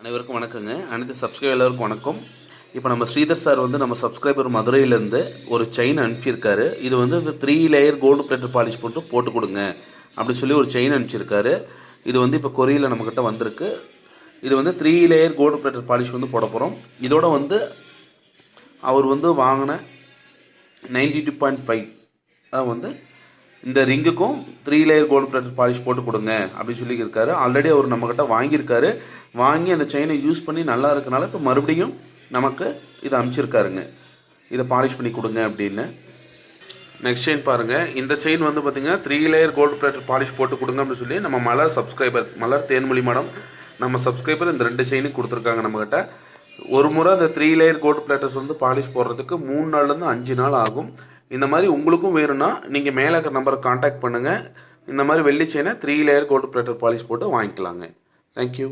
அனைவருக்கும் வணக்கங்க. அனைத்து சப்ஸ்கிரைபர் எல்லாருக்கும் வணக்கம். இப்போ நம்ம ஸ்ரீதர் சார் வந்து நம்ம சப்ஸ்கிரைபர் மதுரையிலேருந்து ஒரு செயின் அனுப்பியிருக்காரு. இது வந்து இந்த three layer gold plater polish போட்டு போட்டு கொடுங்க. அப்படின்னு சொல்லி ஒரு செயின் அனுப்பிச்சிருக்காரு. இது வந்து இப்போ கொரியில் நம்மக்கிட்ட வந்திருக்கு. இது வந்து three layer gold plater polish வந்து போட போகிறோம் இதோட வந்து அவர் வந்து வாங்கின நைன்டி டூ பாயிண்ட் ஃபைவ் வந்து இந்த ரிங்குக்கும் three layer gold plate polish போட்டு கொடுங்க அப்படின்னு சொல்லி இருக்காரு ஆல்ரெடி அவர் நம்மக்கிட்ட வாங்கியிருக்காரு. வாங்கி அந்த செயினை யூஸ் பண்ணி நல்லா இருக்கனால இப்போ மறுபடியும் நமக்கு இதை அனுப்பிச்சிருக்காருங்க இதை பாலிஷ் பண்ணி கொடுங்க அப்படின்னு. நெக்ஸ்ட் செயின் பாருங்கள் இந்த செயின் வந்து பார்த்தீங்கன்னா three layer gold plate polish போட்டு கொடுங்க அப்படின்னு சொல்லி நம்ம மலர் சப்ஸ்கிரைபர் மலர் தேன்மொழி மேடம் நம்ம சப்ஸ்கிரைபர் இந்த ரெண்டு செயினும் கொடுத்துருக்காங்க நம்மக்கிட்ட ஒரு முறை அந்த த்ரீ லேயர் கோல்டு பிளேட்டர்ஸ் வந்து பாலிஷ் போடுறதுக்கு மூணு நாள்லேருந்து அஞ்சு நாள் ஆகும். இந்த மாதிரி உங்களுக்கும் வேணும்னா நீங்கள் மேலே இருக்கிற நம்பரை காண்டாக்ட் பண்ணுங்கள் இந்த மாதிரி வெள்ளி செயினை three layer gold plater polish போட்டு வாங்கிக்கலாங்க. Thank you